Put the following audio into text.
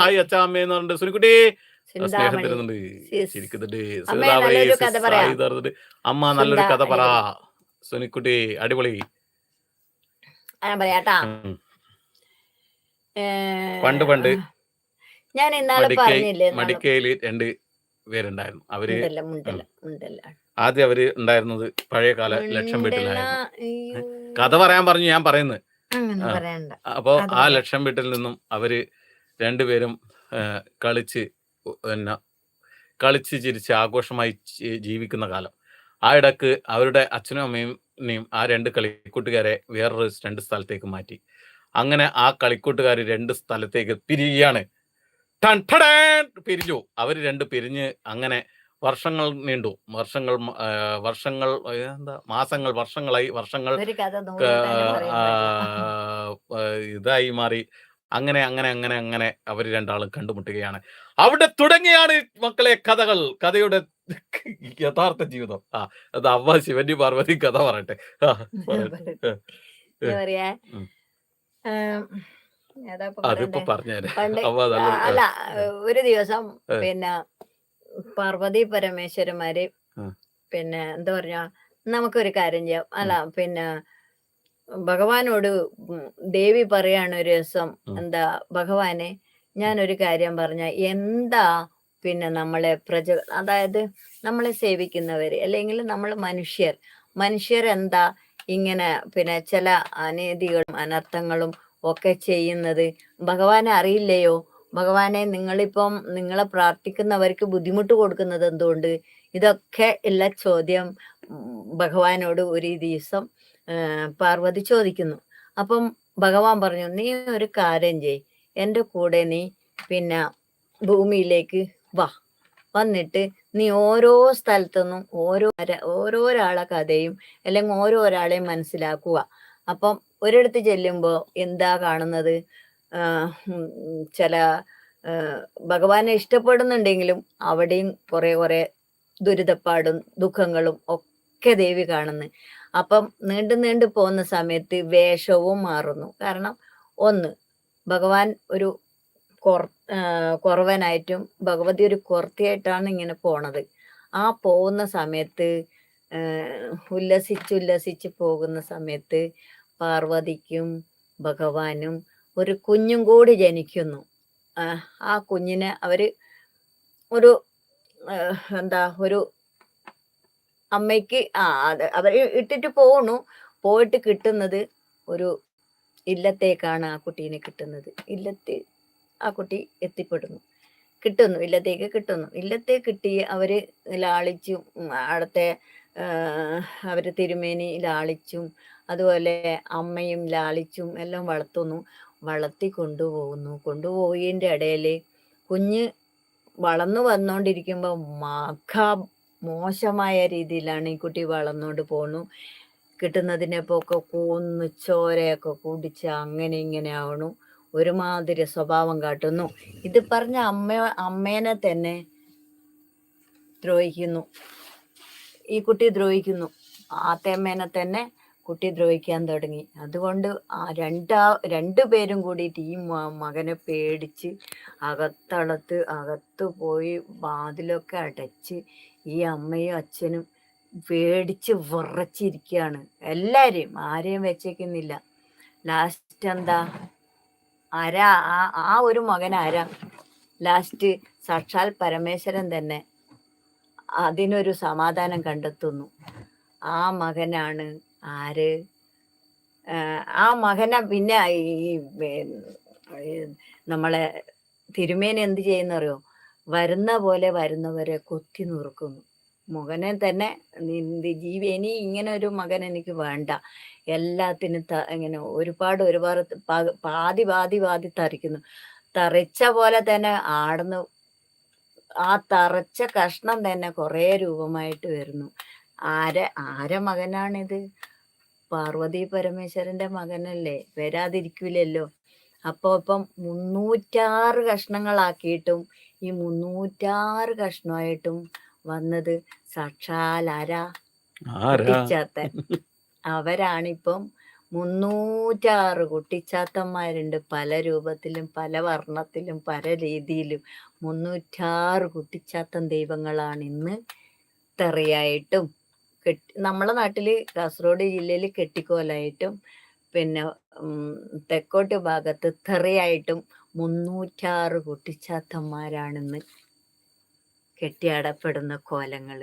Hi അച്ഛാ അമ്മയെന്ന് പറഞ്ഞിട്ട് സുനിക്കുട്ടി. സ്നേഹം തരുന്നുണ്ട്. ചിരിക്കുന്നുണ്ട്. അമ്മേ, നല്ലൊരു കഥ പറ. സുനിക്കുട്ടി അടിപൊളി. ഞാൻ പറയാട്ടാ. പണ്ട് പണ്ട്. ഞാൻ ഇന്നാളെ പറഞ്ഞില്ലേ മടിക്കയിൽ രണ്ട് പേരുണ്ടായിരുന്നു. അവർ ആദ്യം അവർ ഉണ്ടായിരുന്നത് പഴയ കാല ലക്ഷം വീട്ടിലായിരുന്നു. കഥ പറയാൻ പറഞ്ഞു ഞാൻ പറയുന്നത്. അങ്ങനെ ആ. ലക്ഷം വീട്ടിൽ നിന്നും അവർ രണ്ടുപേരും കളിച്ച് പിന്നെ കളിച്ച് ചിരിച്ച് ആഘോഷമായി ജീവിക്കുന്ന കാലം. ആ ഇടയ്ക്ക് അവരുടെ അച്ഛനും അമ്മയും ആ രണ്ട് കളിക്കൂട്ടുകാരെ വേറൊരു രണ്ട് സ്ഥലത്തേക്ക് മാറ്റി. അങ്ങനെ ആ കളിക്കൂട്ടുകാർ രണ്ട് സ്ഥലത്തേക്ക് പിരിയുകയാണ് പിരിഞ്ഞു. അവർ രണ്ട് പിരിഞ്ഞ് അങ്ങനെ വർഷങ്ങൾ നീണ്ടു. വർഷങ്ങൾ വർഷങ്ങൾ എന്താ മാസങ്ങൾ വർഷങ്ങളായി വർഷങ്ങൾ ഇതായി മാറി. അങ്ങനെ അങ്ങനെ അങ്ങനെ അങ്ങനെ അവർ രണ്ടാളും കണ്ടുമുട്ടുകയാണ്. അവിടെ തുടങ്ങിയാണ് മക്കളെ കഥകൾ. കഥയുടെ യഥാർത്ഥ ജീവിതം. ആ അത് അവ ശിവന്റി പാർവതി കഥ പറയട്ടെ. അതിപ്പോ നല്ല അല്ല ഒരു ദിവസം പിന്നെ പാർവതി പരമേശ്വരന്മാര് പിന്നെ എന്താ പറഞ്ഞ നമുക്കൊരു കാര്യം ചെയ്യാം. അല്ല പിന്നെ ഭഗവാനോട് ദേവി പറയാണ് ഒരു ദിവസം എന്താ ഭഗവാനെ ഞാനൊരു കാര്യം പറഞ്ഞ എന്താ പിന്നെ നമ്മളെ പ്രജ അതായത് നമ്മളെ സേവിക്കുന്നവര് അല്ലെങ്കിൽ നമ്മൾ മനുഷ്യർ മനുഷ്യർ എന്താ ഇങ്ങനെ പിന്നെ ചില അനീതികളും അനർത്ഥങ്ങളും ഒക്കെ ചെയ്യുന്നത് ഭഗവാനെ അറിയില്ലയോ? ഭഗവാനെ നിങ്ങളിപ്പം നിങ്ങളെ പ്രാർത്ഥിക്കുന്നവർക്ക് ബുദ്ധിമുട്ട് കൊടുക്കുന്നത് എന്തുകൊണ്ട്? ഇതൊക്കെ ഉള്ള ചോദ്യം ഭഗവാനോട് ഒരു ദിവസം പാർവതി ചോദിക്കുന്നു. അപ്പം ഭഗവാൻ പറഞ്ഞു നീ ഒരു കാര്യം ചെയ്. എന്റെ കൂടെ നീ പിന്നെ ഭൂമിയിലേക്ക് വാ. വന്നിട്ട് നീ ഓരോ സ്ഥലത്തുനിന്നും ഓരോ ഓരോ ഓരോരാളെ കഥയും അല്ലെങ്കിൽ ഓരോ ഓരോരാളെയും മനസ്സിലാക്കുക. അപ്പം ഒരിടത്ത് ചെല്ലുമ്പോൾ എന്താ കാണുന്നത്? ചില ഭഗവാനെ ഇഷ്ടപ്പെടുന്നുണ്ടെങ്കിലും അവിടെയും കുറെ കുറെ ദുരിതപ്പാടും ദുഃഖങ്ങളും ഒക്കെ ദേവി കാണുന്നു. അപ്പം നീണ്ടു നീണ്ടു പോകുന്ന സമയത്ത് വേഷവും മാറുന്നു. കാരണം ഒന്ന് ഭഗവാൻ ഒരു കൊർ കുറവനായിട്ടും ഭഗവതി ഒരു കുറത്തിയായിട്ടാണ് ഇങ്ങനെ പോണത്. ആ പോകുന്ന സമയത്ത് ഉല്ലസിച്ചുല്ലസിച്ച് ഉല്ലസിച്ച് ഉല്ലസിച്ച് പോകുന്ന സമയത്ത് പാർവതിക്കും ഭഗവാനും ഒരു കുഞ്ഞും കൂടി ജനിക്കുന്നു. ആ കുഞ്ഞിനെ അവർ ഒരു എന്താ ഒരു അമ്മയ്ക്ക് ആ അത് അവർ ഇട്ടിട്ട് പോണു. പോയിട്ട് കിട്ടുന്നത് ഒരു ഇല്ലത്തേക്കാണ് ആ കുട്ടീനെ കിട്ടുന്നത്. ഇല്ലത്ത് ആ കുട്ടി എത്തിപ്പെടുന്നു. കിട്ടുന്നു ഇല്ലത്തേക്ക് കിട്ടുന്നു. ഇല്ലത്തെ കിട്ടി അവർ ലാളിച്ചും അവിടുത്തെ അവർ തിരുമേനി ലാളിച്ചും അതുപോലെ അമ്മയും ലാളിച്ചും എല്ലാം വളർത്തുന്നു. വളർത്തി കൊണ്ടുപോകുന്നു. കൊണ്ടുപോയതിന്റെ ഇടയിൽ കുഞ്ഞ് വളർന്നു വന്നുകൊണ്ടിരിക്കുമ്പോൾ മഖ മോശമായ രീതിയിലാണ് ഈ കുട്ടി വളർന്നുകൊണ്ട് പോണു. കിട്ടുന്നതിനെപ്പോക്കെ കൂന്ന് ചോരയൊക്കെ കുടിച്ച് അങ്ങനെ ഇങ്ങനെ ആവണു. ഒരുമാതിരി സ്വഭാവം കാട്ടുന്നു. ഇത് പറഞ്ഞ അമ്മ അമ്മേനെ തന്നെ ദ്രോഹിക്കുന്നു. ഈ കുട്ടി ദ്രോഹിക്കുന്നു. ആത്തമ്മേനെ തന്നെ കുട്ടി ദ്രോഹിക്കാൻ തുടങ്ങി. അതുകൊണ്ട് ആ രണ്ടാ രണ്ടു പേരും കൂടിയിട്ട് ഈ മകനെ പേടിച്ച് അകത്തളത്ത് അകത്ത് പോയി വാതിലൊക്കെ അടച്ച് ഈ അമ്മയും അച്ഛനും പേടിച്ച് വിറച്ചിരിക്കുകയാണ്. എല്ലാവരെയും ആരെയും വെച്ചേക്കുന്നില്ല. ലാസ്റ്റ് എന്താ? ആരാ? ആ ആ ഒരു മകൻ ആരാ? ലാസ്റ്റ് സാക്ഷാൽ പരമേശ്വരൻ തന്നെ അതിനൊരു സമാധാനം കണ്ടെത്തുന്നു. ആ മകനാണ് ആര്? ആ, മകനെ പിന്നെ ഈ നമ്മളെ തിരുമേന എന്ത് ചെയ്യുന്നറിയോ? വരുന്ന പോലെ വരുന്നവരെ കൊത്തി നുറുക്കുന്നു. മകനെ തന്നെ ജീവി ഇനി ഇങ്ങനെ ഒരു മകൻ എനിക്ക് വേണ്ട. എല്ലാത്തിനും ത ഇങ്ങനെ ഒരുപാട് ഒരുപാട് പാതി പാതി പാതി തറിക്കുന്നു. തറിച്ച പോലെ തന്നെ ആടുന്നു. ആ തറച്ച കഷ്ണം തന്നെ കുറേ രൂപമായിട്ട് വരുന്നു. ആരെ ആരെ മകനാണിത്? പാർവതി പരമേശ്വരന്റെ മകനല്ലേ? വരാതിരിക്കൂലല്ലോ. അപ്പൊ ഇപ്പം മുന്നൂറ്റാറ് കഷ്ണങ്ങളാക്കിയിട്ടും ഈ മുന്നൂറ്റാറ് കഷ്ണമായിട്ടും വന്നത് സാക്ഷാൽ ആരാ? കുട്ടിച്ചാത്തൻ. അവരാണിപ്പം മുന്നൂറ്റാറ് കുട്ടിച്ചാത്തന്മാരുണ്ട്. പല രൂപത്തിലും പല വർണത്തിലും പല രീതിയിലും മുന്നൂറ്റാറ് കുട്ടിച്ചാത്തൻ ദൈവങ്ങളാണ് ഇന്ന് തെറിയായിട്ടും കെട്ടി നമ്മളെ നാട്ടിൽ കാസർഗോഡ് ജില്ലയിൽ കെട്ടിക്കോലായിട്ടും പിന്നെ തെക്കോട്ട് ഭാഗത്ത് തെറിയായിട്ടും മുന്നൂറ്റാറ് കുട്ടിച്ചാത്തന്മാരാണിന്ന് കെട്ടിയാടപ്പെടുന്ന കോലങ്ങൾ.